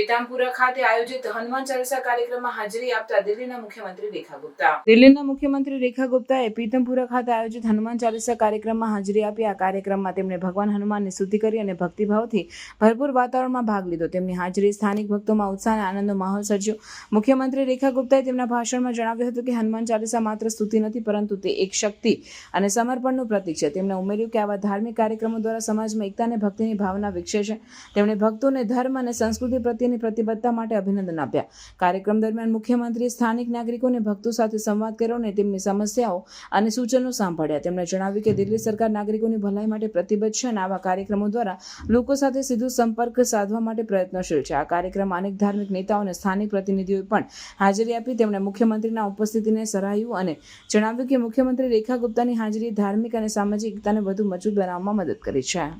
પીતામપુરા ખાતે આયોજિત હનુમાન ચાલીસા કાર્યક્રમમાં હાજરી આપતા દિલ્હીના મુખ્યમંત્રી રેખા ગુપ્તા. દિલ્હીના મુખ્યમંત્રી રેખા ગુપ્તાએ પીતમપુરા ખાતે આયોજિત હનુમાન ચાલીસા કાર્યક્રમમાં હાજરી આપી. આ કાર્યક્રમમાં તેમણે ભગવાન હનુમાનની સ્તુતિ કરી અને ભક્તિભાવથી ભરપૂર વાતાવરણમાં ભાગ લીધો. તેમની હાજરી સ્થાનિક ભક્તોમાં ઉત્સાહ અને આનંદનો માહોલ સર્જ્યો. મુખ્યમંત્રી રેખા ગુપ્તાએ તેમના ભાષણમાં જણાવ્યું હતું કે હનુમાન ચાલીસા માત્ર સ્તુતિ નથી, પરંતુ તે એક શક્તિ અને સમર્પણનું પ્રતીક છે. તેમણે ઉમેર્યું કે આવા ધાર્મિક કાર્યક્રમો દ્વારા સમાજમાં એકતા અને ભક્તિની ભાવના વિકસે છે. તેમણે ભક્તોને ધર્મ અને સંસ્કૃતિ પ્રત્યેની પ્રતિબદ્ધતા માટે અભિનંદન આપ્યા. કાર્યક્રમ દરમિયાન મુખ્યમંત્રીએ સ્થાનિક નાગરિકો અને ભક્તો સાથે સંવાદ કર્યો અને તેમની સમસ્યાઓ અને સૂચનો સાંભળ્યા. તેમણે જણાવ્યું કે દિલ્હી સરકાર નાગરિકોની ભલાઈ માટે પ્રતિબદ્ધ છે અને આવા કાર્યક્રમો દ્વારા લોકો સાથે સીધો સંપર્ક સાધવા માટે પ્રયત્નશીલ છે. આ કાર્યક્રમમાં અનેક ધાર્મિક નેતાઓ અને સ્થાનિક પ્રતિનિધિઓએ પણ હાજરી આપી. તેમણે મુખ્યમંત્રીના ઉપસ્થિતિને સરાહ્યું અને જણાવ્યું કે મુખ્યમંત્રી રેખા ગુપ્તાની હાજરી ધાર્મિક અને સામાજિક એકતાને વધુ મજબૂત બનાવવામાં મદદ કરી છે.